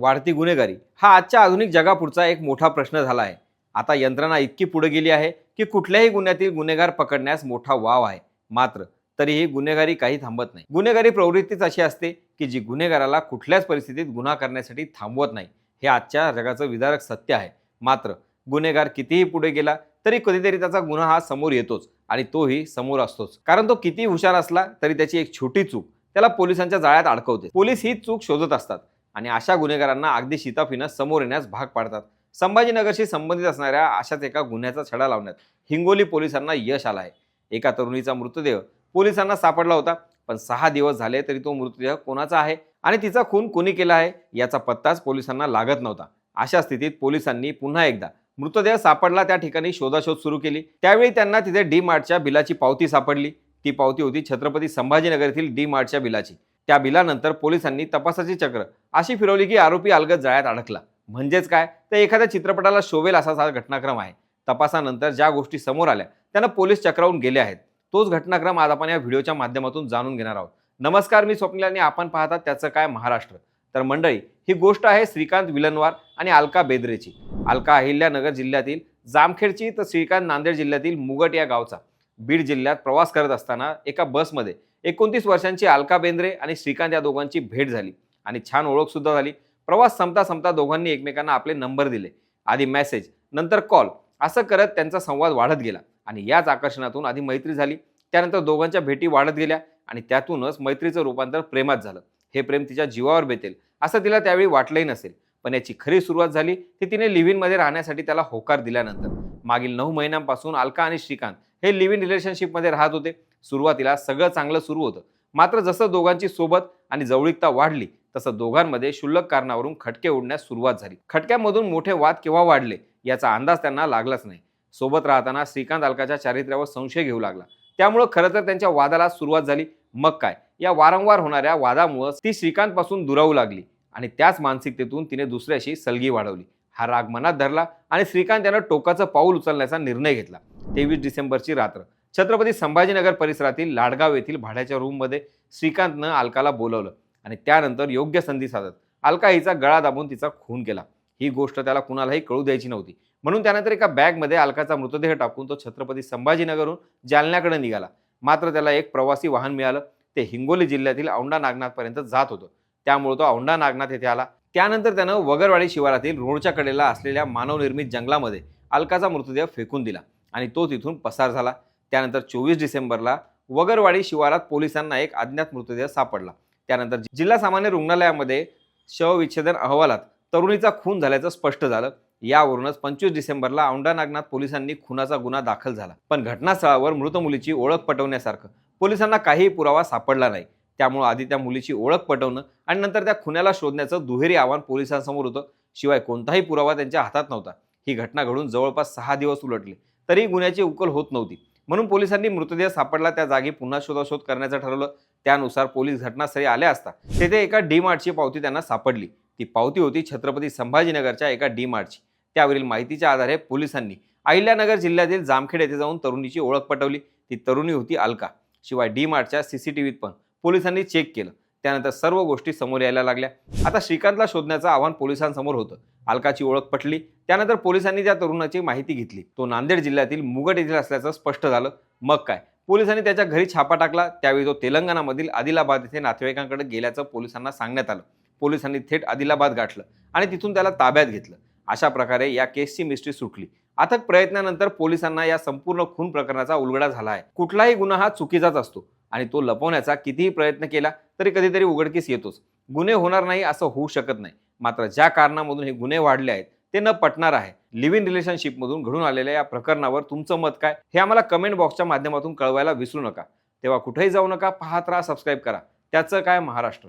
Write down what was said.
वाढती गुन्हेगारी. हा आजच्या आधुनिक जगापुढचा एक मोठा प्रश्न झाला आहे. आता यंत्रणा इतकी पुढे गेली आहे की कुठल्याही गुन्ह्यातील गुन्हेगार पकडण्यास मोठा वाव आहे. मात्र तरीही गुन्हेगारी काही थांबत नाही. गुन्हेगारी प्रवृत्तीच अशी असते की जी गुन्हेगाराला कुठल्याच परिस्थितीत गुन्हा करण्यासाठी थांबवत नाही. हे आजच्या जगाचं विदारक सत्य आहे. मात्र गुन्हेगार कितीही पुढे गेला तरी कधीतरी त्याचा गुन्हा हा समोर येतोच आणि तोही समोर असतोच. कारण तो किती हुशार असला तरी त्याची एक छोटी चूक त्याला पोलिसांच्या जाळ्यात अडकवते. पोलीस ही चूक शोधत असतात. आणि अशा गुन्हेगारांना अगदी शिताफीनं समोर येण्यास भाग पाडतात. संभाजीनगरशी संबंधित असणाऱ्या अशाच एका गुन्ह्याचा छडा लावण्यात हिंगोली पोलिसांना यश आलं आहे एका तरुणीचा मृतदेह पोलिसांना सापडला होता पण सहा दिवस झाले तरी तो मृतदेह कोणाचा आहे आणि तिचा खून कोणी केला आहे याचा पत्ताच पोलिसांना लागत नव्हता. अशा स्थितीत पोलिसांनी पुन्हा एकदा मृतदेह सापडला त्या ठिकाणी शोधाशोध सुरू केली. त्यावेळी त्यांना तिथे डी मार्टच्या बिलाची पावती सापडली. ती पावती होती छत्रपती संभाजीनगर येथील डी मार्टच्या बिलाची. त्या बिलानंतर पोलिसांनी तपासाची चक्र. अशी फिरवली की आरोपी अलगद जाळ्यात अडकला. म्हणजेच काय? तर एखाद्या चित्रपटाला शोभेल असाच हा घटनाक्रम आहे. तपासानंतर ज्या गोष्टी समोर आल्या त्यांना पोलीस चक्रावून गेले आहेत. तोच घटनाक्रम आज आपण या व्हिडिओच्या माध्यमातून जाणून घेणार आहोत. नमस्कार मी स्वप्नील आणि आपण पाहतात त्याचं काय महाराष्ट्र. तर मंडळी ही गोष्ट आहे श्रीकांत विलनवार आणि अलका बेदरेची. अलका अहिल्यानगर जिल्ह्यातील जामखेडची तर श्रीकांत नांदेड जिल्ह्यातील मुगट या गावचा. बीड जिल्ह्यात प्रवास करत असताना एका बसमध्ये एकोणतीस वर्षांची अलका बेंद्रे आणि श्रीकांत या दोघांची भेट झाली आणि छान ओळखसुद्धा झाली. प्रवास संपता संपता दोघांनी एकमेकांना आपले नंबर दिले. आधी मेसेज नंतर कॉल असं करत त्यांचा संवाद वाढत गेला आणि याच आकर्षणातून आधी मैत्री झाली. त्यानंतर दोघांच्या भेटी वाढत गेल्या आणि त्यातूनच मैत्रीचं रूपांतर प्रेमात झालं. हे प्रेम तिच्या जीवावर बेतेल असं तिला त्यावेळी वाटलंही नसेल. पण याची खरी सुरुवात झाली ती तिने लिव्ह इनमध्ये राहण्यासाठी त्याला होकार दिल्यानंतर. मागील नऊ महिन्यांपासून अलका आणि श्रीकांत हे लिव्ह इन रिलेशनशिपमध्ये राहत होते. सुरुवातीला सगळं चांगलं सुरू होतं. मात्र जसं दोघांची सोबत आणि जवळीकता वाढली तसं दोघांमध्ये क्षुल्लक कारणावरून खटके उडण्यास सुरुवात झाली. खटक्यामधून मोठे वाद केव्हा वाढले याचा अंदाज त्यांना लागलाच नाही. सोबत राहताना श्रीकांत अलकाच्या चारित्र्यावर संशय घेऊ लागला. त्यामुळं खरं तर त्यांच्या वादाला सुरुवात झाली. मग काय? या वारंवार होणाऱ्या वादामुळं ती श्रीकांतपासून दुरावू लागली. आणि त्याच मानसिकतेतून तिने दुसऱ्याशी सलगी वाढवली. हा राग मनात धरला आणि श्रीकांत यानं टोकाचं पाऊल उचलण्याचा निर्णय घेतला. तेवीस डिसेंबरची रात्र. छत्रपती संभाजीनगर परिसरातील लाडगाव येथील भाड्याच्या रूममध्ये श्रीकांतनं अलकाला बोलवलं आणि त्यानंतर योग्य संधी साधत अलका हिचा गळा दाबून तिचा खून केला. ही गोष्ट त्याला कुणालाही कळू द्यायची नव्हती. म्हणून त्यानंतर एका बॅगमध्ये अलकाचा मृतदेह टाकून तो छत्रपती संभाजीनगरहून जालन्याकडे निघाला. मात्र त्याला एक प्रवासी वाहन मिळालं. ते हिंगोली जिल्ह्यातील औंढा नागनाथपर्यंत जात होतं. त्यामुळे तो औंढा नागनाथ येथे आला. त्यानंतर त्यानं वगरवाडी शिवारातील रोडच्या कडेला असलेल्या मानवनिर्मित जंगलामध्ये अलकाचा मृतदेह फेकून दिला आणि तो तिथून पसार झाला. त्यानंतर चोवीस डिसेंबरला वगरवाडी शिवारात पोलिसांना एक अज्ञात मृतदेह सापडला. त्यानंतर जिल्हा सामान्य रुग्णालयामध्ये शवविच्छेदन अहवालात तरुणीचा खून झाल्याचं स्पष्ट झालं. यावरूनच पंचवीस डिसेंबरला औंढा नागनाथ पोलिसांनी खुनाचा गुन्हा दाखल झाला. पण घटनास्थळावर मृत मुलीची ओळख पटवण्यासारखं पोलिसांना काहीही पुरावा सापडला नाही. त्यामुळं आधी त्या मुलीची ओळख पटवणं आणि नंतर त्या खुन्याला शोधण्याचं दुहेरी आव्हान पोलिसांसमोर होतं. शिवाय कोणताही पुरावा त्यांच्या हातात नव्हता. ही घटना घडून जवळपास सहा दिवस उलटले. तरी गुन्ह्याची उकल होत नव्हती. म्हणून पोलिसांनी मृतदेह सापडला. त्या जागी पुन्हा शोधाशोध करण्याचं ठरवलं. त्यानुसार पोलीस घटनास्थळी आले असता तेथे एका डी मार्टची पावती त्यांना सापडली. ती पावती होती छत्रपती संभाजीनगरच्या एका डी मार्टची. त्यावरील माहितीच्या आधारे पोलिसांनी अहिल्यानगर जिल्ह्यातील जामखेड येथे जाऊन तरुणीची ओळख पटवली. ती तरुणी होती अलका. शिवाय डी मार्टच्या सीसीटीव्हीत पण पोलिसांनी चेक केलं. त्यानंतर सर्व गोष्टी समोर यायला लागल्या. आता श्रीकांतला शोधण्याचं आव्हान पोलिसांसमोर होतं. अलकाची ओळख पटली. त्यानंतर पोलिसांनी त्या तरुणाची माहिती घेतली. तो नांदेड जिल्ह्यातील मुगट येथील असल्याचं स्पष्ट झालं. मग काय? पोलिसांनी त्याच्या घरी छापा टाकला. त्यावेळी तो तेलंगणामधील आदिलाबाद येथे नातेवाईकांकडे गेल्याचं पोलिसांना सांगण्यात आलं. पोलिसांनी थेट आदिलाबाद गाठलं आणि तिथून त्याला ताब्यात घेतलं. अशा प्रकारे या केसची मिस्ट्री सुटली. अथक प्रयत्नानंतर पोलिसांना या संपूर्ण खून प्रकरणाचा उलगडा झाला आहे. कुठलाही गुन्हा हा चुकीचाच असतो. आणि तो लपवण्याचा कितीही प्रयत्न केला तरी कधीतरी उघडकीस येतोच. गुन्हे होणार नाही असं होऊ शकत नाही. मात्र ज्या कारणामधून हे गुन्हे वाढले आहेत ते न पटणार आहे. लिव्ह इन रिलेशनशिपमधून घडून आलेल्या या प्रकरणावर तुमचं मत काय? हे आम्हाला कमेंट बॉक्सच्या माध्यमातून कळवायला विसरू नका. तेव्हा कुठेही जाऊ नका पाहत राहा सबस्क्राईब करा. त्याचं काय? महाराष्ट्र.